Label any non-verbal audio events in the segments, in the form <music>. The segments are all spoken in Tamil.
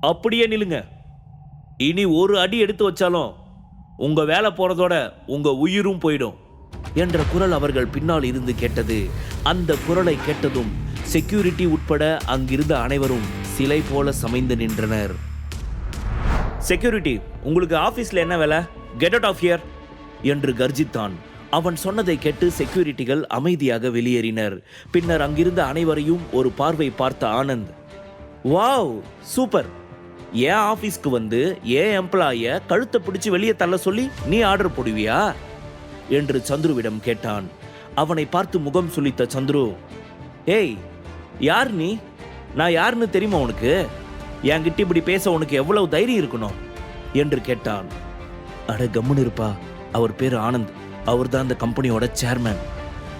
அப்படியே நில்லுங்க. இனி ஒரு அடி எடுத்து வச்சாலும் உங்க வேலை போறதோட உங்க உயிரும் போயிடும் என்ற குரல் அவர்கள் பின்னால் இருந்து கேட்டது. அந்த குரலை கேட்டதும் செக்யூரிட்டி உட்பட அங்கிருந்த அனைவரும் சிலை போல சமைந்து நின்றனர். செக்யூரிட்டி உங்களுக்கு ஆபீஸ்ல என்ன வேலை? கெட் அவுட் ஆஃப் ஹியர் என்று கர்ஜித்தான். அவன் சொன்னதை கேட்டு செக்யூரிட்டிகள் அமைதியாக வெளியேறினர். பின்னர் அங்கிருந்த அனைவரையும் ஒரு பார்வை பார்த்த ஆனந்த். Wow super! ஏன் ஆஃபீஸ்க்கு வந்து ஏன் எம்ப்ளாய கழுத்தை பிடிச்சு வெளியே தள்ள சொல்லி நீ ஆர்டர் போடுவியா? என்று சந்துருவிடம் கேட்டான். அவனை பார்த்து முகம் சுளித்த சந்துரு ஏய் யார் நீ? நான் யாருன்னு தெரியுமா உனக்கு? என்கிட்ட இப்படி பேச உனக்கு எவ்வளவு தைரியம் இருக்கணும்? என்று கேட்டான். அட கம்முன்னு இருப்பா. அவர் பேர் ஆனந்த். அவர்தான் அந்த கம்பெனியோட சேர்மேன்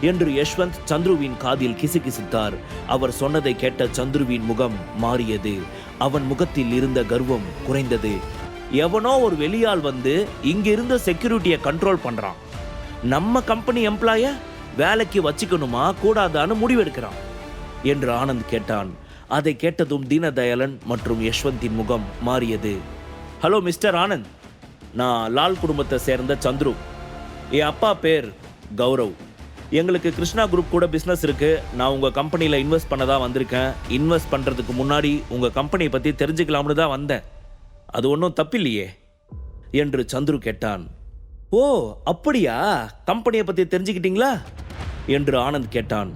என்று யஷ்வந்த் சந்துருவின் காதில் கிசுகிசுத்தார். அவர் சொன்னதை கேட்ட சந்துருவின் முகம் மாறியது. அவன் முகத்தில் இருந்த கர்வம் குறைந்தது. எவனோ ஒரு வெளியால் வந்து இங்க இருந்த செக்யூரிட்டியை கண்ட்ரோல் பண்றான். நம்ம கம்பெனி எம்ப்ளாய வேலைக்கு வச்சுக்கணுமா கூடாதான்னு முடிவெடுக்கிறான் என்று ஆனந்த் கேட்டான். அதை கேட்டதும் தீனதயாளன் மற்றும் யஷ்வந்தின் முகம் மாறியது. Hello mister Anand. நான் லால் குடும்பத்தை சேர்ந்த சந்துரு. என் அப்பா பேர் கௌரவ். எங்களுக்கு கிருஷ்ணா குரூப் கூட பிஸ்னஸ் இருக்குது நான் உங்கள் கம்பெனியில் இன்வெஸ்ட் பண்ண தான் வந்திருக்கேன். இன்வெஸ்ட் பண்ணுறதுக்கு முன்னாடி உங்கள் கம்பெனியை பற்றி தெரிஞ்சுக்கலாம்னு தான் வந்தேன். அது ஒன்றும் தப்பில்லையே என்று சந்துரு கேட்டான். ஓ அப்படியா? கம்பெனியை பற்றி தெரிஞ்சுக்கிட்டீங்களா? என்று ஆனந்த் கேட்டான்.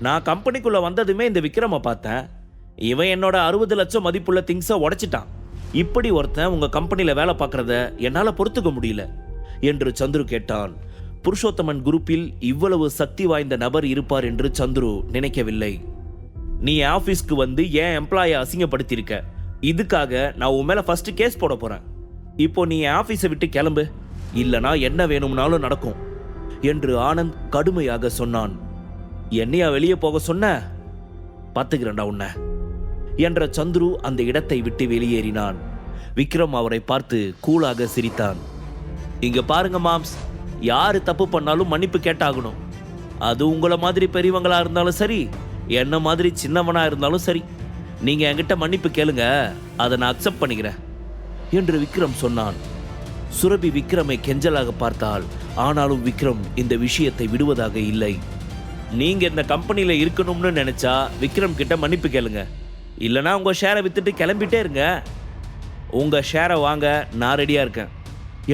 நான் கம்பெனிக்குள்ளே வந்ததுமே இந்த விக்ரமை பார்த்தேன். இவன் என்னோட அறுபது லட்சம் மதிப்புள்ள திங்ஸை உடைச்சிட்டான். இப்படி ஒருத்தன் உங்கள் கம்பெனியில் வேலை பார்க்குறத என்னால் பொறுத்துக்க முடியல என்று சந்துரு கேட்டான். புருஷோத்தமன் குரூப்பில் இவ்வளவு சக்தி வாய்ந்த நபர் இருப்பார் என்று சந்துரு நினைக்கவில்லை. நீ என் ஆபீஸ்க்கு வந்து என் எம்ப்ளாயை அசிங்கப்படுத்தியிருக்க? இதுக்காக நான் உன் மேல ஃபர்ஸ்ட் கேஸ் போட போறேன். இப்போ நீ என் ஆபீஸை விட்டு கிளம்பு. இல்லனா என்ன வேணும்னாலும் நடக்கும் என்று ஆனந்த் கடுமையாக சொன்னான். என்னையா வெளியே போக சொன்ன? பார்த்துக்கிறேன்டா உன்னை என்ற சந்துரு அந்த இடத்தை விட்டு வெளியேறினான். விக்ரம் அவரை பார்த்து கூலாக சிரித்தான். இங்க பாருங்க மாம்ஸ் யார் தப்பு பண்ணாலும் மன்னிப்பு கேட்டாகணும். அது உங்களை மாதிரி பெரியவங்களாக இருந்தாலும் சரி என்ன மாதிரி சின்னவனாக இருந்தாலும் சரி. நீங்கள் என்கிட்ட மன்னிப்பு கேளுங்க அதை நான் அக்செப்ட் பண்ணிக்கிறேன் என்று விக்ரம் சொன்னான். சுரபி விக்ரமை கெஞ்சலாக பார்த்தாள். ஆனாலும் விக்ரம் இந்த விஷயத்தை விடுவதாக இல்லை. நீங்கள் இந்த கம்பெனியில் இருக்கணும்னு நினச்சா விக்ரம் கிட்ட மன்னிப்பு கேளுங்க. இல்லைனா உங்கள் ஷேரை வித்துட்டு கிளம்பிட்டே இருங்க. உங்கள் ஷேரை வாங்க நான் ரெடியாக இருக்கேன்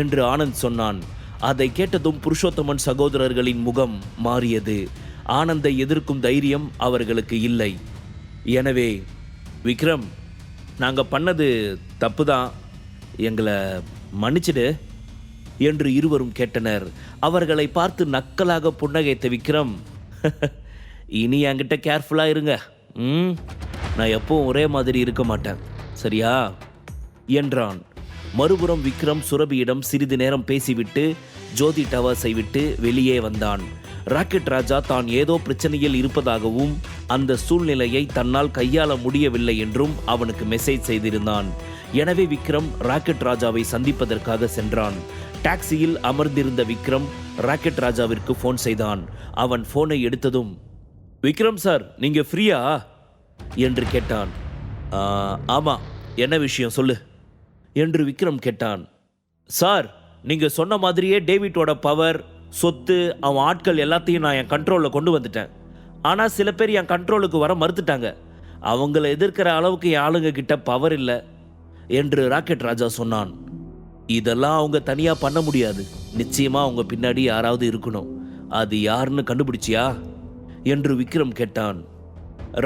என்று ஆனந்த் சொன்னான். அதை கேட்டதும் புருஷோத்தமன் சகோதரர்களின் முகம் மாறியது. ஆனந்தை எதிர்க்கும் தைரியம் அவர்களுக்கு இல்லை. எனவே விக்ரம் நாங்கள் பண்ணது தப்பு தான் எங்களை மன்னிச்சிடு என்று இருவரும் கேட்டனர். அவர்களை பார்த்து நக்கலாக புன்னகைத்த விக்ரம் <laughs> இனி என்கிட்ட கேர்ஃபுல்லாக இருங்க. ம்? நான் எப்பவும் ஒரே மாதிரி இருக்க மாட்டேன். சரியா? என்றான். மறுபுறம் விக்ரம் சுரபியிடம் சிறிது நேரம் பேசிவிட்டு ஜோதி டவர்ஸை விட்டு வெளியே வந்தான். ராக்கெட் ராஜா தான் ஏதோ பிரச்சனையில் இருப்பதாகவும் அந்த சூழ்நிலையை தன்னால் கையாள முடியவில்லை என்றும் அவனுக்கு மெசேஜ் செய்திருந்தான். எனவே விக்ரம் ராக்கெட் ராஜாவை சந்திப்பதற்காக சென்றான். டாக்ஸியில் அமர்ந்திருந்த விக்ரம் ராக்கெட் ராஜாவிற்கு ஃபோன் செய்தான். அவன் ஃபோனை எடுத்ததும் விக்ரம் சார் நீங்க ஃப்ரீயா என்று கேட்டான். ஆமாம் ஆமா. என்ன விஷயம்? சொல்லு. என்று விக்ரம் கேட்டான். சார் நீங்க சொன்ன மாதிரியே டேவிட்டோட பவர் சொத்து அவன் ஆட்கள் எல்லாத்தையும் நான் என் கண்ட்ரோலில் கொண்டு வந்துட்டேன். ஆனால் சில பேர் என் கண்ட்ரோலுக்கு வர மறுத்துட்டாங்க. அவங்கள எதிர்க்கிற அளவுக்கு என் ஆளுங்க கிட்ட பவர் இல்லை என்று ராக்கெட் ராஜா சொன்னான். இதெல்லாம் அவங்க தனியா பண்ண முடியாது. நிச்சயமா அவங்க பின்னாடி யாராவது இருக்கணும். அது யாருன்னு கண்டுபிடிச்சியா? என்று விக்ரம் கேட்டான்.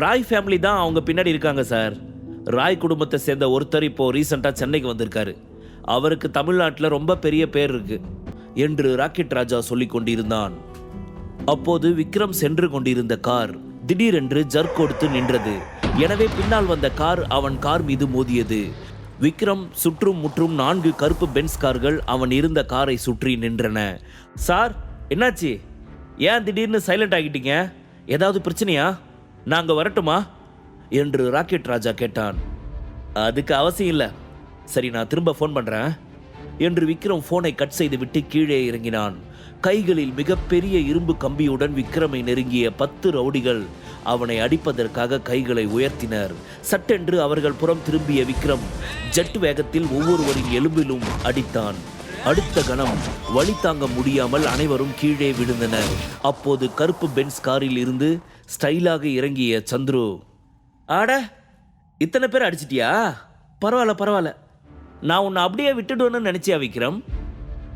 ராய் ஃபேமிலி தான் அவங்க பின்னாடி இருக்காங்க சார். ராய் குடும்பத்தை சேர்ந்த ஒருத்தர் இப்போ ரீசெண்டாக சென்னைக்கு வந்திருக்காரு. அவருக்கு தமிழ்நாட்டில் ரொம்ப பெரிய பேர் இருக்கு என்று ராக்கெட் ராஜா சொல்லிக் கொண்டிருந்தான். அப்போது விக்ரம் சென்று கொண்டிருந்த கார் திடீரென்று ஜர்க் கொடுத்து நின்றது. எனவே பின்னால் வந்த கார் அவன் கார் மீது மோதியது. விக்ரம் சுற்றும் முற்றும் நான்கு கருப்பு பென்ஸ் கார்கள் அவன் இருந்த காரை சுற்றி நின்றன. சார் என்னாச்சு? ஏன் திடீர்னு சைலண்ட் ஆகிட்டீங்க? ஏதாவது பிரச்சனையா? நாங்கள் வரட்டுமா? என்று ராக்கெட் ராஜா கேட்டான். அதுக்கு அவசியம் இல்லை. சரி நான் திரும்ப ஃபோன் பண்றேன். என்று விக்ரம் ஃபோனை கட் செய்துவிட்டு கீழே இறங்கினான். கைகளில் மிகப்பெரிய இரும்பு கம்பியுடன் விக்ரமை நெருங்கிய பத்து ரவுடிகள் அவனை அடிப்பதற்காக கைகளை உயர்த்தினர். சட்டென்று அவர்கள் புறம் திரும்பிய விக்ரம் ஜெட் வேகத்தில் ஒவ்வொருவரின் எலும்பிலும் அடித்தான். அடுத்த கணம் வழி தாங்க முடியாமல் அனைவரும் கீழே விழுந்தனர். அப்போது கருப்பு பென்ஸ் காரில் இருந்து ஸ்டைலாக இறங்கிய சந்துரு ஆட இத்தனை பேர் அடிச்சிட்டியா? பரவாயில்ல பரவாயில்ல. நான் உன்னை அப்படியே விட்டுடுவேன்னு நினைச்சியா விக்ரம்?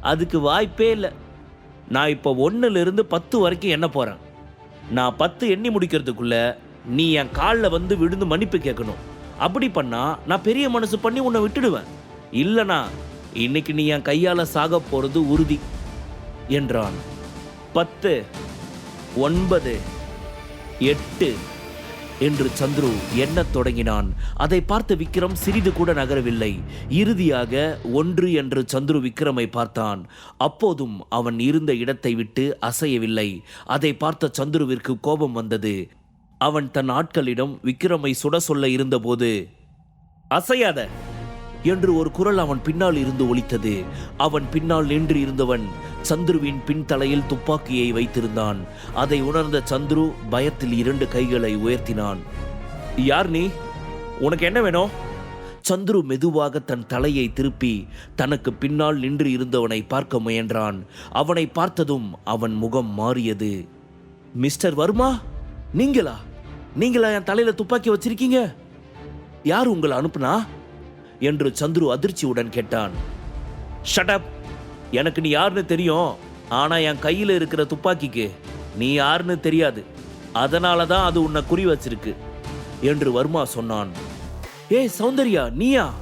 அதுக்கு வாய்ப்பே இல்லை. நான் இப்போ ஒன்றுலேருந்து பத்து வரைக்கும் எண்ண போகிறேன் நான் பத்து எண்ணி முடிக்கிறதுக்குள்ள நீ என் காலில் வந்து விழுந்து மன்னிப்பு கேட்கணும். அப்படி பண்ணால் நான் பெரிய மனசு பண்ணி உன்னை விட்டுடுவேன். இல்லைனா இன்னைக்கு நீ என் கையால் சாக போகிறது உறுதி என்றான். பத்து ஒன்பது எட்டு என்று சந்துரு எண்ணத் தொடங்கினான். அதை பார்த்த விக்ரம் சிறிது கூட நகரவில்லை. இறுதியாக ஒன்று என்று சந்துரு விக்ரமை பார்த்தான். அப்போதும் அவன் இருந்த இடத்தை விட்டு அசையவில்லை. அதை பார்த்த சந்துருவிற்கு கோபம் வந்தது. அவன் தன் ஆட்களிடம் விக்ரமை சுட சொல்ல இருந்தபோது அசையாத! என்று ஒரு குரல் அவன் பின்னால் இருந்து ஒலித்தது. அவன் பின்னால் நின்று இருந்தவன் சந்துருவின் பின்தலையில் துப்பாக்கியை வைத்திருந்தான். அதை உணர்ந்த சந்துரு பயத்தில் இரண்டு கைகளை உயர்த்தினான். யார் நீ? உனக்கு என்ன வேணும்? சந்துரு மெதுவாக தன் தலையை திருப்பி தனக்கு பின்னால் நின்று இருந்தவனை பார்க்க முயன்றான். அவனை பார்த்ததும் அவன் முகம் மாறியது. மிஸ்டர் வர்மா நீங்களா? நீங்களா என் தலையில துப்பாக்கி வச்சிருக்கீங்க? யார் உங்களை அனுப்புனா? என்று சந்துரு அதிர்ச்சியுடன் கேட்டான். ஷட்டப் எனக்கு நீ யாருன்னு தெரியும். ஆனா என் கையில் இருக்கிற துப்பாக்கிக்கு நீ யாருன்னு தெரியாது. அதனால தான் அது உன்னை குறி வச்சிருக்கு என்று வர்மா சொன்னான். ஏய் சௌந்தர்யா நீயா?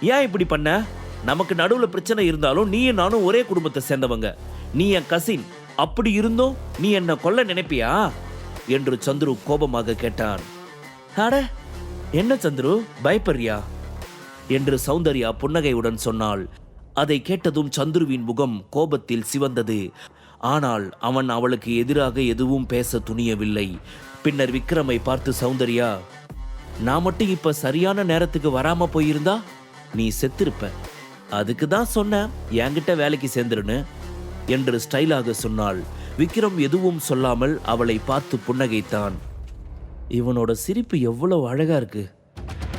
ஏன் இப்படி பண்ண? நமக்கு நடுவில் பிரச்சனை இருந்தாலும் நீயும் நானும் ஒரே குடும்பத்தை சேர்ந்தவங்க. நீ என் கசின் அப்படி இருந்தும் நீ என்னை கொல்ல நினைப்பியா? என்று சந்துரு கோபமாக கேட்டான். அட என்ன சந்துரு? பயப்படுறியா? என்று சௌந்தர்யா புன்னகையுடன் சொன்னாள். அதை கேட்டதும் சந்துருவின் முகம் கோபத்தில் சிவந்தது. ஆனால் அவன் அவளுக்கு எதிராக எதுவும் பேச துணியவில்லை. பின்னர் விக்ரமை பார்த்து சௌந்தர்யா நான் மட்டும் இப்ப சரியான நேரத்துக்கு வராம போயிருந்தா? நீ செத்திருப்ப. அதுக்கு தான் சொன்னேன் என்கிட்ட வேலைக்கு சேர்ந்துருன்னு என்று ஸ்டைலாக சொன்னாள். விக்ரம் எதுவும் சொல்லாமல் அவளை பார்த்து புன்னகைத்தான். இவனோட சிரிப்பு எவ்வளவு அழகா இருக்கு.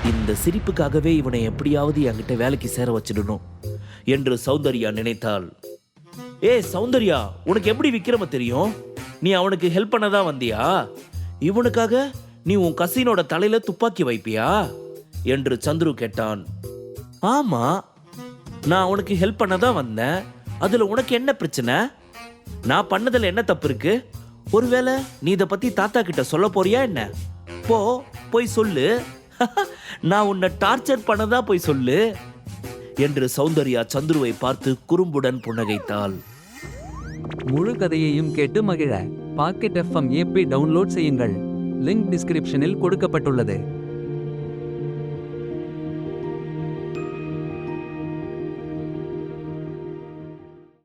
இந்த சிரிப்புக்காகவே இவனை எப்படியாவது என்கிட்ட வேலைக்கு சேர வச்சிடணும் என்று சௌந்தர்யா நினைத்தாள். ஏ சௌந்தர்யா உனக்கு எப்படி விக்ரம தெரியும்? நீ அவனுக்கு ஹெல்ப் பண்ணதான் வந்தியா? இவனுக்காக நீ உன் கசினோட தலையில துப்பாக்கி வைப்பியா? என்று சந்துரு கேட்டான். ஆமா நான் அவனுக்கு ஹெல்ப் பண்ண தான் வந்தேன். அதுல உனக்கு என்ன பிரச்சனை? நான் பண்ணதுல என்ன தப்பு இருக்கு? ஒருவேளை நீ இதை பத்தி தாத்தா கிட்ட சொல்ல போறியா என்ன? போ போய் சொல்லு. <laughs> நான் உன்னை டார்ச்சர் பண்ணதா போய் சொல்லு என்று சௌந்தர்யா சந்துருவை பார்த்து குறும்புடன் புன்னகைத்தாள். முழு கதையையும் கேட்டு மகிழ. பாக்கெட் எஃப்எம் ஏபி டவுன்லோட் செய்யுங்கள். லிங்க் டிஸ்கிரிப்ஷனில் கொடுக்கப்பட்டுள்ளது.